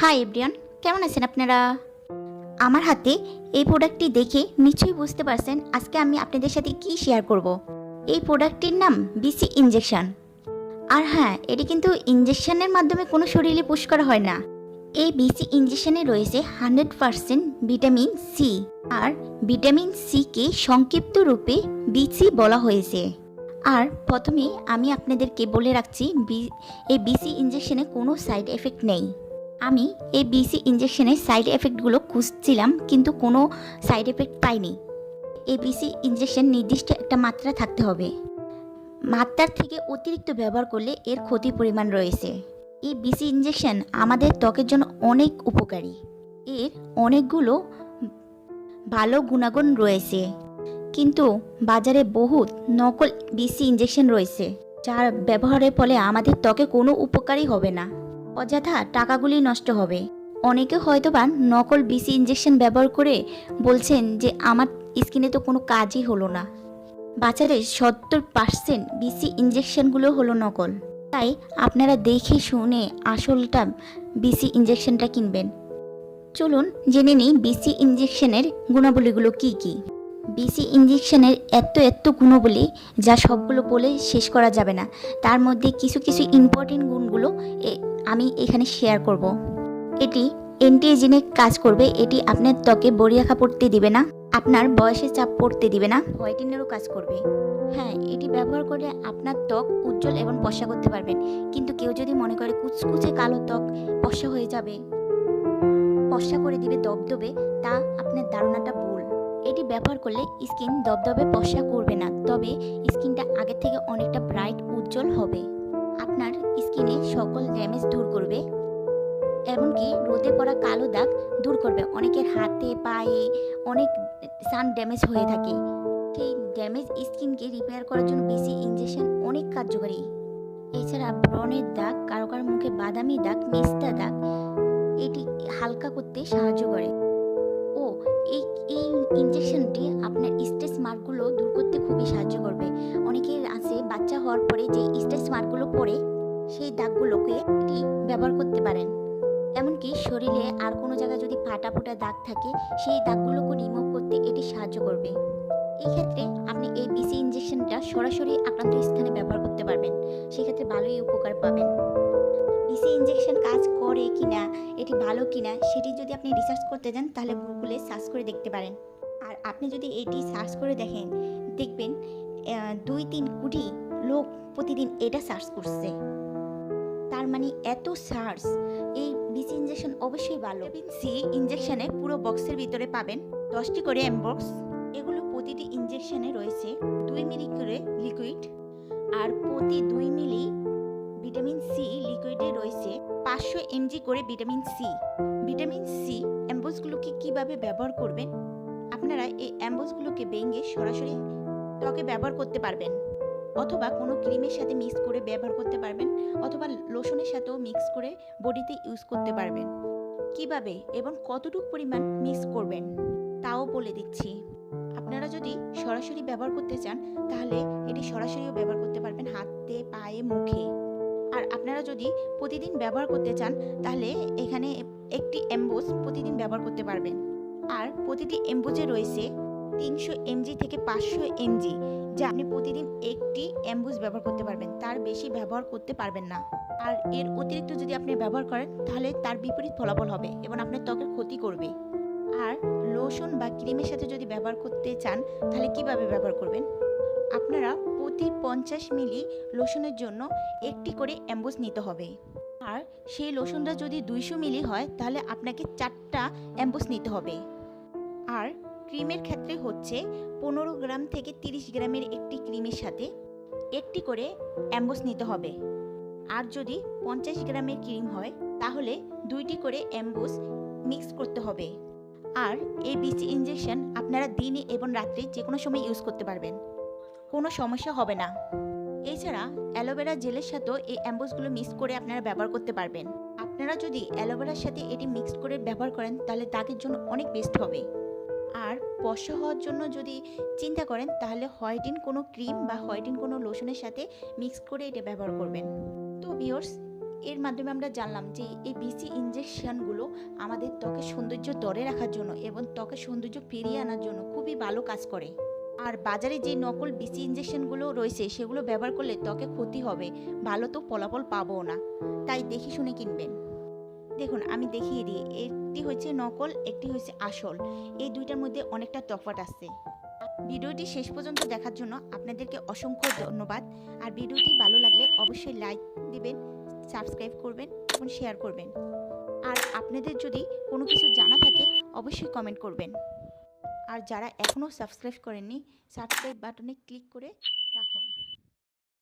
High everyone কেমন আছেন আপনারা? আমার হাতে এই প্রোডাক্টটি দেখে নিশ্চয়ই বুঝতে পারছেন আজকে আমি আপনাদের সাথে কি শেয়ার করব। এই প্রোডাক্টটির নাম বিসি ইঞ্জেকশন আর হ্যাঁ এটি কিন্তু ইঞ্জেকশনের মাধ্যমে কোনো শরীরে পুশ করা হয় না। এই বিসি ইঞ্জেকশনে রয়েছে হান্ড্রেড পারসেন্ট ভিটামিন সি আর ভিটামিন সিকে সংক্ষিপ্ত রূপে বিসি বলা হয়েছে। আর প্রথমে আমি আপনাদেরকে বলে রাখছি এই বিসি ইঞ্জেকশনে কোনো সাইড এফেক্ট নেই। আমি এই বিসি ইঞ্জেকশনের সাইড এফেক্টগুলো খুঁজছিলাম, কিন্তু কোনো সাইড এফেক্ট পাইনি। এই বিসি ইঞ্জেকশন নির্দিষ্ট একটা মাত্রা থাকতে হবে। মাত্রার থেকে অতিরিক্ত ব্যবহার করলে এর ক্ষতি পরিমাণ রয়েছে। এই বিসি ইঞ্জেকশন আমাদের ত্বকের জন্য অনেক উপকারী। এর অনেকগুলো ভালো গুণাগুণ রয়েছে। কিন্তু বাজারে বহুত নকল বিসি ইঞ্জেকশন রয়েছে, যার ব্যবহারের ফলে আমাদের ত্বকে কোনো উপকারই হবে না। অযথা টাকাগুলি নষ্ট হবে। অনেকে হয়তোবা নকল বিসি ইঞ্জেকশন ব্যবহার করে বলছেন যে, আমার স্কিনে তো কোনো কাজই হলো না। বাজারে সত্তর পার্সেন্ট বিসি ইঞ্জেকশনগুলো হলো নকল। তাই আপনারা দেখে শুনে আসলটা বিসি ইঞ্জেকশনটা কিনবেন। চলুন জেনে নিই বিসি ইঞ্জেকশনের গুণাবলীগুলো কি কি। বিসি ইঞ্জেকশনের এত এত গুণাবলী যা সবগুলো বলে শেষ করা যাবে না। তার মধ্যে কিছু কিছু ইম্পর্টেন্ট গুণগুলো আমি এখানে শেয়ার করব। এটি অ্যান্টি এজিনে কাজ করবে, এটি আপনার ত্বকে বড়িয়াখা পড়তে দিবে না, আপনার বয়সে চাপ পড়তে দিবে না, হোয়াইটেনেরও কাজ করবে। হ্যাঁ এটি ব্যবহার করলে আপনার ত্বক উজ্জ্বল এবং পশা করতে পারবেন। কিন্তু কেউ যদি মনে করে কুচকুচে কালো ত্বক পশা হয়ে যাবে পশা করে দিবে দবদবে, তা আপনার ধারণাটা ভুল। এটি ব্যবহার করলে স্কিন দবদবে পশা করবে না, তবে স্কিনটা আগের থেকে অনেকটা ব্রাইট উজ্জ্বল হবে। স্কিনে সকল ড্যামেজ দূর করবে। এমনকি রোদে পড়া কালো দাগ দূর করবে। অনেকের হাতে, পায়ে অনেক সান ড্যামেজ হয়ে থাকে। সেই ড্যামেজ স্কিনকে রিপেয়ার করার জন্য বেশি ইঞ্জেকশন অনেক কার্যকরী। এছাড়া ব্রণের দাগ, কারও কারও মুখে বাদামি দাগ মেস্তা দাগ, এটি হালকা করতে সাহায্য করে। ব্যবহার করতে পারেন। এমনকি শরীরে আর কোনো জায়গায় যদি ফাটা ফোটা দাগ থাকে, সেই দাগগুলোকে রিমুভ করতে এটি সাহায্য করবে। এই ক্ষেত্রে আপনি এই বিসি ইঞ্জেকশনটা সরাসরি আক্রান্ত স্থানে ব্যবহার করতে পারবেন। সেক্ষেত্রে ভালোই উপকার পাবেন। বিসি ইঞ্জেকশন কাজ করে কিনা, এটি ভালো কিনা, সেটি যদি আপনি রিসার্চ করতে যান, তাহলে গুগলে সার্চ করে দেখতে পারেন। আর আপনি যদি এটি সার্চ করে দেখেন, দেখবেন দুই তিন কোটি লোক প্রতিদিন এটা সার্চ করছে। তার মানে এত সার্স এই বিসি ইঞ্জেকশন অবশ্যই ভালো। সি ইঞ্জেকশনে পুরো বক্সের ভিতরে পাবেন দশটি করে এমবক্স এগুলো প্রতিটি ইঞ্জেকশনে রয়েছে দুই মিলি করে লিকুইড আর প্রতি দুই মিলি ভিটামিন সি লিকুইডে রয়েছে পাঁচশো এমজি করে ভিটামিন সি ভিটামিন সি অ্যাম্বুসগুলোকে কীভাবে ব্যবহার করবেন? আপনারা এই অ্যাম্বুসগুলোকে ভেঙে সরাসরি ত্বকে ব্যবহার করতে পারবেন। অথবা কোনো ক্রিমের সাথে মিক্স করে ব্যবহার করতে পারবেন, অথবা লোশনের সাথেও মিক্স করে বডিতে ইউজ করতে পারবেন। কীভাবে এবং কতটুকু পরিমাণ মিক্স করবেন, তাও বলে দিচ্ছি। আপনারা যদি সরাসরি ব্যবহার করতে চান, তাহলে এটি সরাসরিও ব্যবহার করতে পারবেন হাতে, পায়ে, মুখে। আর আপনারা যদি প্রতিদিন ব্যবহার করতে চান, তাহলে এখানে একটি এমবোস প্রতিদিন ব্যবহার করতে পারবেন। আর প্রতিটি এমবোজে রয়েছে তিনশো এমজি থেকে পাঁচশো এমজি, যা আপনি প্রতিদিন একটি অ্যাম্বুজ ব্যবহার করতে পারবেন। তার বেশি ব্যবহার করতে পারবেন না। আর এর অতিরিক্ত যদি আপনি ব্যবহার করেন, তাহলে তার বিপরীত ফলাফল হবে এবং আপনার ত্বকের ক্ষতি করবে। আর লোশন বা ক্রিমের সাথে যদি ব্যবহার করতে চান, তাহলে কীভাবে ব্যবহার করবেন? আপনারা প্রতি পঞ্চাশ মিলি লোশনের জন্য একটি করে অ্যাম্বুজ নিতে হবে। আর সেই লোশনটা যদি দুইশো মিলি হয়, তাহলে আপনাকে চারটা অ্যাম্বুজ নিতে হবে। আর ক্রিমের ক্ষেত্রে হচ্ছে পনেরো গ্রাম থেকে তিরিশ গ্রামের একটি ক্রিমের সাথে একটি করে অ্যাম্বুস নিতে হবে। আর যদি পঞ্চাশ গ্রামের ক্রিম হয়, তাহলে দুইটি করে অ্যাম্বুস মিক্স করতে হবে। আর এই বিসি ইঞ্জেকশন আপনারা দিনে এবং রাত্রে যে কোনো সময় ইউজ করতে পারবেন। কোনো সমস্যা হবে না। এছাড়া অ্যালোভেরা জেলের সাথেও এই অ্যাম্বুসগুলো মিক্স করে আপনারা ব্যবহার করতে পারবেন। আপনারা যদি অ্যালোভেরার সাথে এটি মিক্সড করে ব্যবহার করেন, তাহলে দাগের জন্য অনেক বেস্ট হবে। আর পশা হওয়ার জন্য যদি চিন্তা করেন, তাহলে হোয়াইটিন কোনো ক্রিম বা হোয়াইটিন কোনো লোশনের সাথে মিক্স করে এটা ব্যবহার করবেন। তো ভিওর্স এর মাধ্যমে আমরা জানলাম যে এই বিসি ইঞ্জেকশনগুলো আমাদের ত্বকের সৌন্দর্য ধরে রাখার জন্য এবং ত্বকের সৌন্দর্য ফিরিয়ে আনার জন্য খুবই ভালো কাজ করে। আর বাজারে যে নকল বিসি ইঞ্জেকশনগুলো রয়েছে, সেগুলো ব্যবহার করলে ত্বকে ক্ষতি হবে, ভালো তো ফলাফল পাবো না। তাই দেখে শুনে কিনবেন। দেখুন, আমি দেখিয়ে দিই। একটি হচ্ছে নকল, একটি হচ্ছে আসল। এই দুইটার মধ্যে অনেকটা তফাৎ আছে। ভিডিওটি শেষ পর্যন্ত দেখার জন্য আপনাদেরকে অসংখ্য ধন্যবাদ। আর ভিডিওটি ভালো লাগলে অবশ্যই লাইক দিবেন, সাবস্ক্রাইব করবেন এবং শেয়ার করবেন। আর আপনাদের যদি কোনো কিছু জানা থাকে, অবশ্যই কমেন্ট করবেন। আর যারা এখনও সাবস্ক্রাইব করেননি, সাবস্ক্রাইব বাটনে ক্লিক করে রাখুন।